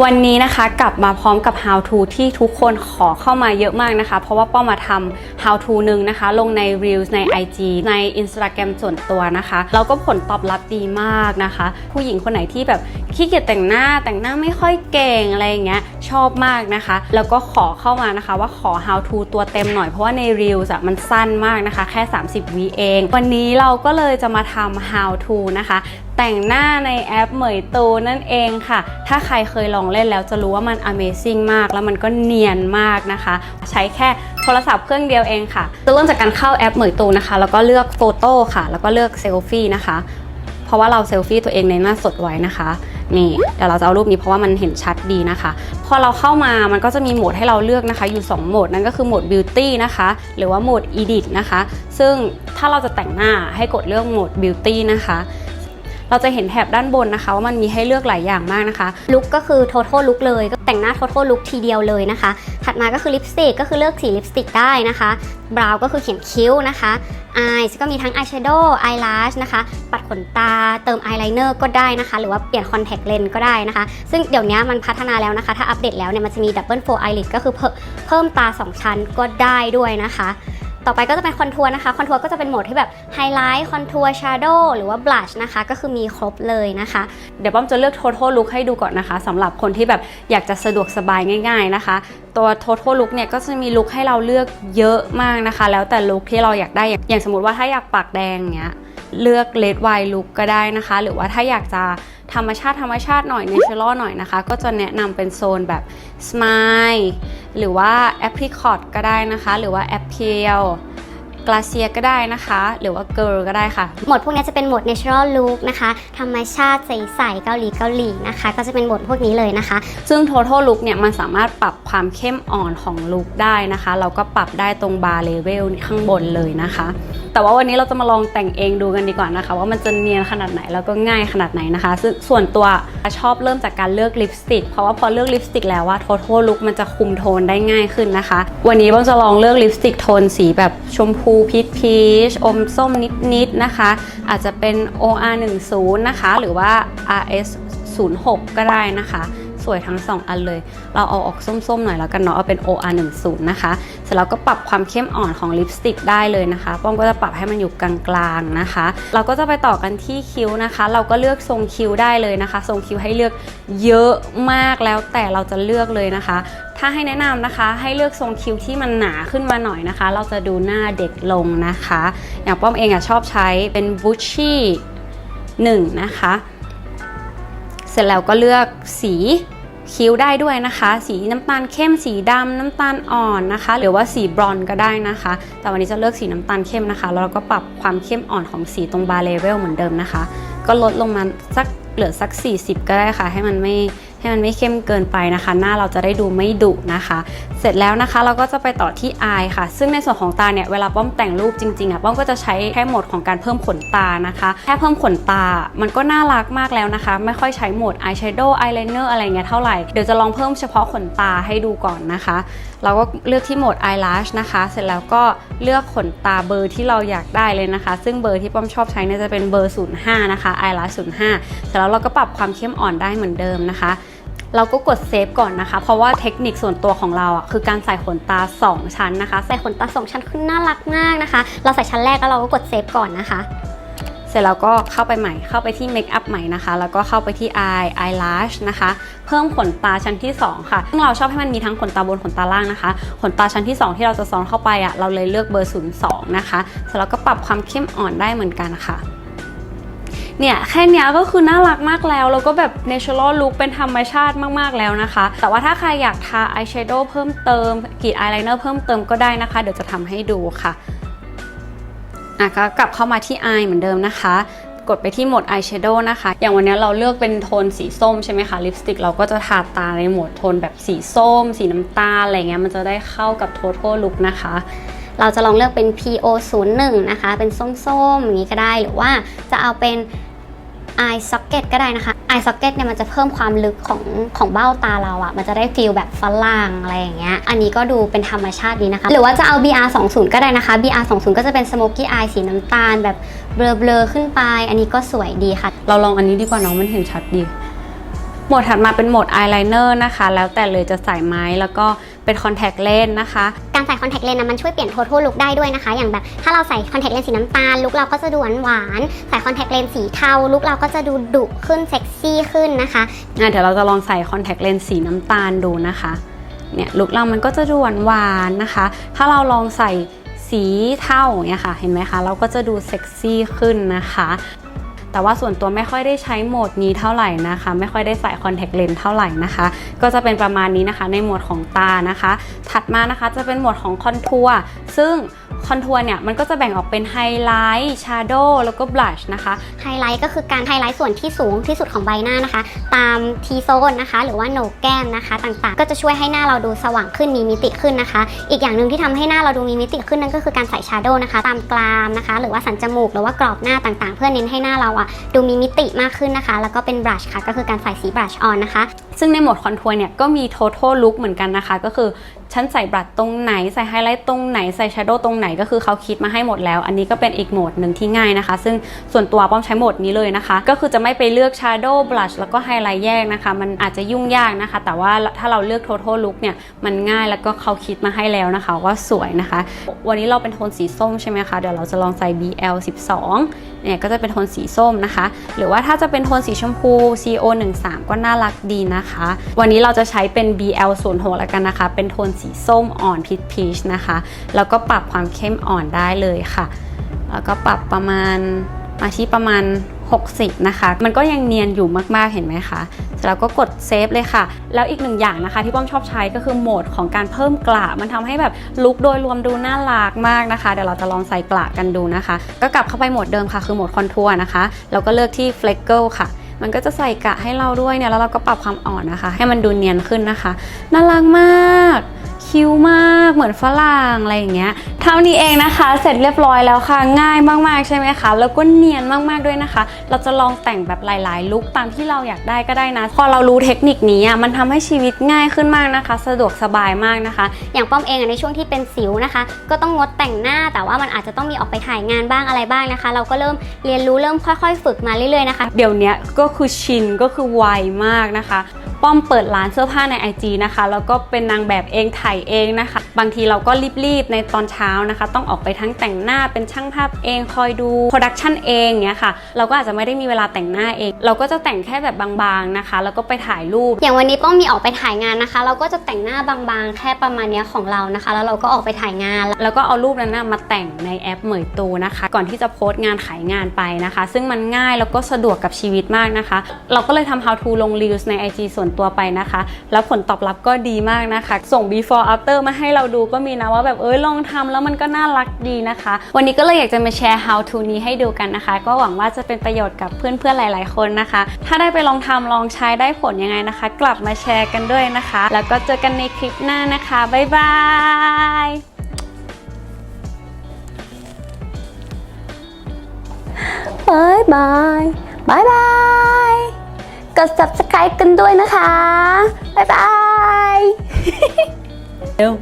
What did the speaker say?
วันนี้นะคะกลับมาพร้อมกับ how to ที่ทุกคนขอเข้ามาเยอะมากนะคะ เพราะว่าป้อมมาทำ how to หนึ่งนะคะ ลงใน reels ใน IG ใน Instagram ส่วนตัวนะคะแล้วก็ผลตอบรับดีมากนะคะ ผู้หญิงคนไหนที่แบบขี้เกียจแต่งหน้าแต่งหน้าไม่ค่อยเก่งอะไรอย่างเงี้ยชอบมากนะคะ แล้วก็ขอเข้ามานะคะว่าขอ how to ตัวเต็มหน่อยเพราะว่าใน reels อะมันสั้นมากนะคะ แค่ 30วิเอง วันนี้เราก็เลยจะมาทำ how to นะคะแต่งหน้าในแอปเหมยตูนั่นเองค่ะ ถ้าใครเคยลองเล่นแล้วจะรู้ว่ามัน Amazing มาก แล้วมันก็เนียนมากนะคะ ใช้แค่โทรศัพท์เครื่องเดียวเองค่ะจะเริ่มจากการเข้าแอปเหมยตูนะคะ แล้วก็เลือกโฟโต้ค่ะ แล้วก็เลือกเซลฟี่นะคะ เพราะว่าเราเซลฟี่ตัวเองในหน้าสดไว้นะคะนี่เดี๋ยวเราจะเอารูปนี้เพราะว่ามันเห็นชัดดีนะคะ พอเราเข้ามามันก็จะมีโหมดให้เราเลือกนะคะ อยู่ 2 โหมดนั่นก็คือโหมด Beauty นะคะ หรือว่าโหมด Edit นะคะ ซึ่งถ้าเราจะแต่งหน้าให้กดเลือกโหมด Beauty นะคะ เราจะเห็นแถบด้านบนนะคะว่ามันมีให้เลือกหลายอย่างมากนะคะลุคก็คือ total look เลยก็แต่งหน้า total look ทีเดียวเลยนะคะ ถัดมาก็คือลิปสติกก็คือเลือกสีลิปสติกได้นะคะบราวก็คือเขียนคิ้วนะคะ eyes ก็มีทั้ง eyeshadow eyelash นะคะ ปัดขนตา เติม eyeliner ก็ได้นะคะ หรือว่าเปลี่ยน contact lens ก็ได้นะคะ ซึ่งเดี๋ยวนี้มันพัฒนาแล้วนะคะ ถ้าอัปเดตแล้วเนี่ยมันจะมี double fold eyelid ก็คือเพิ่มเพิ่มตา 2 ชั้นก็ได้ด้วยนะคะ ต่อไปก็จะเป็นคอนทัวร์นะคะ คอนทัวร์ก็จะเป็นโหมดที่แบบไฮไลท์ คอนทัวร์ชาร์โดหรือว่าบลัชนะคะ ก็คือมีครบเลยนะคะ เดี๋ยวป้อมจะเลือก total look ให้ดูก่อนนะคะสำหรับคนที่แบบอยากจะสะดวกสบายง่าย ๆนะคะ ตัว total look เนี่ยก็จะมีลุคให้เราเลือกเยอะมากนะคะ แล้วแต่ลุคที่เราอยากได้ อย่างอย่างสมมติว่าถ้าอยากปากแดงเนี้ย เลือกเลดไวลุกก็ได้นะคะ หรือว่าถ้าอยากจะธรรมชาติธรรมชาติหน่อยเนเชอรลหน่อยนะคะ ก็จะแนะนำเป็นโซนแบบ smile หรือว่า apricot ก็ได้นะคะ หรือว่า appeal กลาเซียก็ได้นะคะ หรือว่า girl ก็ได้ค่ะโหมดพวกนี้จะเป็นโหมด natural look นะคะ ธรรมชาติใสๆเกาหลีเกาหลีนะคะ ก็จะเป็นโหมดพวกนี้เลยนะคะ ซึ่ง total look เนี่ยมันสามารถปรับความเข้มอ่อนของลุคได้นะคะ เราก็ปรับได้ตรงบาร์เลเวลข้างบนเลยนะคะ แต่ว่าวันนี้เราจะมาลองแต่งเองดูกันดีกว่านะคะ ว่ามันจะเนียนขนาดไหนแล้วก็ง่ายขนาดไหนนะคะ ซึ่งส่วนตัวชอบเริ่มจากการเลือกลิปสติกเพราะว่าพอเลือกลิปสติกแล้วว่า total look มันจะคุมโทนได้ง่ายขึ้นนะคะ วันนี้เราจะลองเลือกลิปสติกโทนสีแบบชมพูพีชพีชอมส้มนิดๆนะคะ อาจจะเป็น OR10 นะคะ หรือว่า RS 06 ก็ได้นะคะ สวยทั้ง 2 อันเลย เราเอาออกส้มๆหน่อยแล้วกันเนาะเอาเป็น OR10 นะคะเสร็จแล้วก็ปรับความเข้มอ่อนของลิปสติกได้เลยนะคะป้อมก็จะปรับให้มันอยู่กลางๆนะคะ เราก็จะไปต่อกันที่คิ้วนะคะ เราก็เลือกทรงคิ้วได้เลยนะคะ ทรงคิ้วให้เลือกเยอะมากแล้วแต่เราจะเลือกเลยนะคะ ถ้าให้แนะนำนะคะ ให้เลือกทรงคิ้วที่มันหนาขึ้นมาหน่อยนะคะ เราจะดูหน้าเด็กลงนะคะ อย่างป้อมเองอะชอบใช้เป็นบูชี่หนึ่งนะคะ เสร็จแล้วก็เลือกสีคิ้วได้ด้วยนะคะ สีน้ำตาลเข้มสีดำน้ำตาลอ่อนนะคะ หรือว่าสีบรอนก็ได้นะคะ แต่วันนี้จะเลือกสีน้ำตาลเข้มนะคะ แล้วเราก็ปรับความเข้มอ่อนของสีตรงบาร์เลเวลเหมือนเดิมนะคะ ก็ลดลงมาสักเหลือสัก 40 ก็ได้ค่ะ ให้มันไม่ ให้มันไม่เข้มเกินไปนะคะ หน้าเราจะได้ดูไม่ดุนะคะ เสร็จแล้วนะคะเราก็จะไปต่อที่อายค่ะ ซึ่งในส่วนของตาเนี่ยเวลาป้อมแต่งรูปจริงๆอะป้อมก็จะใช้แค่โหมดของการเพิ่มขนตานะคะแค่เพิ่มขนตา มันก็น่ารักมากแล้วนะคะ ไม่ค่อยใช้โหมดอายแชโดว์อายไลเนอร์อะไรเงี้ยเท่าไหร่เดี๋ยวจะลองเพิ่มเฉพาะขนตาให้ดูก่อนนะคะ เราก็เลือกที่โหมด eyelash นะคะ เสร็จแล้วก็เลือกขนตาเบอร์ที่เราอยากได้เลยนะคะ ซึ่งเบอร์ที่ป้อมชอบใช้เนี่ยจะเป็นเบอร์ 05 นะคะ eyelash 05 เสร็จแล้วเราก็ปรับความเข้มอ่อนได้เหมือนเดิมนะคะ เราก็กดเซฟก่อนนะคะ เพราะว่าเทคนิคส่วนตัวของเราอะคือการใส่ขนตา 2 ชั้นนะคะ ใส่ขนตาสองชั้นคือน่ารักมากนะคะ เราใส่ชั้นแรกแล้วเราก็กดเซฟก่อนนะคะ เสร็จแล้วก็เข้าไปใหม่เข้าไปที่เมคอัพใหม่นะคะ แล้วก็เข้าไปที่ eye eyelash นะคะ เพิ่มขนตาชั้นที่ 2 ค่ะ ซึ่งเราชอบให้มันมีทั้งขนตาบนขนตาล่างนะคะ ขนตาชั้นที่ 2 ที่เราจะซ้อนเข้าไปอะเราเลยเลือกเบอร์ 02 นะคะ เสร็จแล้วก็ปรับความเข้มอ่อนได้เหมือนกันค่ะ เนี่ยแค่นี้ก็คือน่ารักมากแล้วแล้วก็แบบ natural look เป็นธรรมชาติมากๆแล้วนะคะ แต่ว่าถ้าใครอยากทา eyeshadow เพิ่มเติมกรีด eyeliner เพิ่มเติมก็ได้นะคะ เดี๋ยวจะทำให้ดูค่ะอะก็กลับเข้ามาที่ eye เหมือนเดิมนะคะกดไปที่โหมด eyeshadow นะคะ อย่างวันนี้เราเลือกเป็นโทนสีส้มใช่ไหมคะ ลิปสติกเราก็จะทาตาในโหมดโทนแบบสีส้ม สีน้ำตาลอะไรเงี้ย มันจะได้เข้ากับ total look นะคะ เราจะลองเลือกเป็น PO 0 1 นะคะ เป็นส้มๆอย่างนี้ก็ได้ หรือว่าจะเอาเป็น eye socket ก็ได้นะคะ eye socket เนี่ยมันจะเพิ่มความลึกของของเบ้าตาเราอะ่ะ มันจะได้ฟีลแบบฝรั่งอะไรอย่างเงี้ย อันนี้ก็ดูเป็นธรรมชาติดีนะคะ หรือว่าจะเอา BR 2 0ก็ได้นะคะ BR 2 0ก็จะเป็น smoky eye สีน้ำตาลแบบเบลอๆขึ้นไป อันนี้ก็สวยดีค่ะ เราลองอันนี้ดีกว่าน้องมันเห็นชัดดี หมวดถัดมาเป็นโหมดอายไลเนอร์นะคะ แล้วแต่เลยจะใส่ไม้แล้วก็เป็นคอนแทคเลนส์นะคะ การใส่คอนแทคเลนส์นะมันช่วยเปลี่ยนโท a l ลุคได้ด้วยนะคะ อย่างแบบถ้าเราใส่คอนแทคเลนส์สีน้ำตาลลุคเราก็จะดูหวานหวานๆใส่คอนแทคเลนส์สีเทาลุคเราก็จะดูดุขึ้นเซ็กซี่ขึ้นนะคะอะเดี๋ยวเราจะลองใส่คอนแทคเลนส์สีน้ำตาลดูนะคะเนี่ยลุคเรามันก็จะดูหวานๆนะคะ ถ้าเราลองใส่สีเทาอย่างเงี้ยค่ะ เห็นไหมคะ เราก็จะดูเซ็กซี่ขึ้นนะคะ แต่ว่าส่วนตัวไม่ค่อยได้ใช้โหมดนี้เท่าไหร่นะคะ ไม่ค่อยได้ใส่คอนแทคเลนส์เท่าไหร่นะคะ ก็จะเป็นประมาณนี้นะคะในโหมดของตานะคะ ถัดมานะคะจะเป็นโหมดของคอนทัวร์ซึ่ง คอนทัวร์เนี่ยมันก็จะแบ่งออกเป็นไฮไลท์ชาร์โดแล้วก็บลัชนะคะไฮไลท์ก็คือการไฮไลท์ส่วนที่สูงที่สุดของใบหน้านะคะ ตามทีโซนนะคะ หรือว่าโหนกแก้มนะคะ ต่างๆ ก็จะช่วยให้หน้าเราดูสว่างขึ้นมีมิติขึ้นนะคะ อีกอย่างหนึ่งที่ทำให้หน้าเราดูมีมิติขึ้นนั่นก็คือการใส่ชาโดนะคะ ตามกรามนะคะ หรือว่าสันจมูกหรือว่ากรอบหน้าต่างๆ เพื่อเน้นให้หน้าเราอะดูมีมิติมากขึ้นนะคะ แล้วก็เป็นบลัชค่ะก็คือการใส่สีบลัชออนนะคะซึ่งในโหมดคอนทัวร์เนี่ยก็มี total look เหมือนกันนะคะ ก็คือฉันใส่บลัดตรงไหน ใส่ไฮไลท์ตรงไหน ใส่ช a โดว์ตรงไหนก็คือเขาคิดมาให้หมดแล้ว อันนี้ก็เป็นอีกโหมดหนึ่งที่ง่ายนะคะ ซึ่งส่วนตัวป้อมใช้โหมดนี้เลยนะคะ ก็คือจะไม่ไปเลือกช a โดว์บลัชแล้วก็ไฮไลท์แยกนะคะ มันอาจจะยุ่งยากนะคะ แต่ว่าถ้าเราเลือก total look เนี่ยมันง่ายแล้วก็เขาคิดมาให้แล้วนะคะ ว่าสวยนะคะ วันนี้เราเป็นโทนสีส้มใช่ไหมคะเดี๋ยวเราจะลองใส่ BL 12เนี่ยก็จะเป็นโทนสีส้มนะคะ หรือว่าถ้าจะเป็นโทนสีชมพู CO 1 3ก็น่ารักดีนะคะ วันนี้เราจะใช้เป็น BL 0 6แล้วกันนะคะ เป็นโทนสีส้มอ่อนพีชพีชนะคะ แล้วก็ปรับความเข้มอ่อนได้เลยค่ะ แล้วก็ปรับประมาณมาที่ประมาณ 60 นะคะ มันก็ยังเนียนอยู่มากๆ เห็นไหมคะเสร็จแล้วก็กดเซฟเลยค่ะ แล้วอีกหนึ่งอย่างนะคะ ที่ป้อมชอบใช้ก็คือโหมดของการเพิ่มกระมันทำให้แบบลุคโดยรวมดูน่ารักมากนะคะ เดี๋ยวเราจะลองใส่กระกันดูนะคะ ก็กลับเข้าไปโหมดเดิมค่ะ คือโหมดคอนทัวร์นะคะ แล้วก็เลือกที่ f l e x e ค่ะ มันก็จะใส่กะให้เราด้วยเนี่ยแล้วเราก็ปรับความอ่อนนะคะ ให้มันดูเนียนขึ้นนะคะน่ารักมาก คิ้วมากเหมือนฝรั่งอะไรอย่างเงี้ยเท่านี้เองนะคะ เสร็จเรียบร้อยแล้วค่ะ ง่ายมากๆใช่ไหมคะ แล้วก็เนียนมากๆด้วยนะคะ เราจะลองแต่งแบบหลาย ๆ ลุคตามที่เราอยากได้ก็ได้นะ พอเรารู้เทคนิคนี้มันทำให้ชีวิตง่ายขึ้นมากนะคะ สะดวกสบายมากนะคะ อย่างป้อมเองในช่วงที่เป็นสิวนะคะ ก็ต้องงดแต่งหน้าแต่ว่ามันอาจจะต้องมีออกไปถ่ายงานบ้างอะไรบ้างนะคะ เราก็เริ่มเรียนรู้เริ่มค่อย ๆ ฝึกมาเรื่อยๆนะคะ เดี๋ยวนี้ก็คือชินก็คือไวมากนะคะ ป้อมเปิดร้านเสื้อผ้าใน IG นะคะ แล้วก็เป็นนางแบบเองถ่ายเองนะคะ บางทีเราก็รีบๆในตอนเช้านะคะ ต้องออกไปทั้งแต่งหน้าเป็นช่างภาพเองคอยดูโปรดักชันเองเนี้ยค่ะ เราก็อาจจะไม่ได้มีเวลาแต่งหน้าเอง เราก็จะแต่งแค่แบบบางๆนะคะ แล้วก็ไปถ่ายรูป อย่างวันนี้ป้อมมีออกไปถ่ายงานนะคะ เราก็จะแต่งหน้าบางๆ แค่ประมาณเนี้ยของเรานะคะ แล้วเราก็ออกไปถ่ายงาน แล้วก็เอารูปนั้นนะมาแต่งในแอปเหมยตูนะคะ ก่อนที่จะโพสต์งานขายงานไปนะคะ ซึ่งมันง่ายแล้วก็สะดวกกับชีวิตมากนะคะ เราก็เลยทำ how to ลง reels ใน IG ส่วนตัวไปนะคะ แล้วผลตอบรับก็ดีมากนะคะ ส่ง before after มาให้เราดูก็มีนะว่าแบบเอ้ยลองทำแล้วมันก็น่ารักดีนะคะ วันนี้ก็เลยอยากจะมาแชร์ how to นี้ให้ดูกันนะคะ ก็หวังว่าจะเป็นประโยชน์กับเพื่อนๆหลาย ๆ คนนะคะ ถ้าได้ไปลองทำลองใช้ได้ผลยังไงนะคะ กลับมาแชร์กันด้วยนะคะ แล้วก็เจอกันในคลิปหน้านะคะบ๊ายบายบายบายบายบาย กด subscribe กันด้วยนะคะบายบาย เร็ว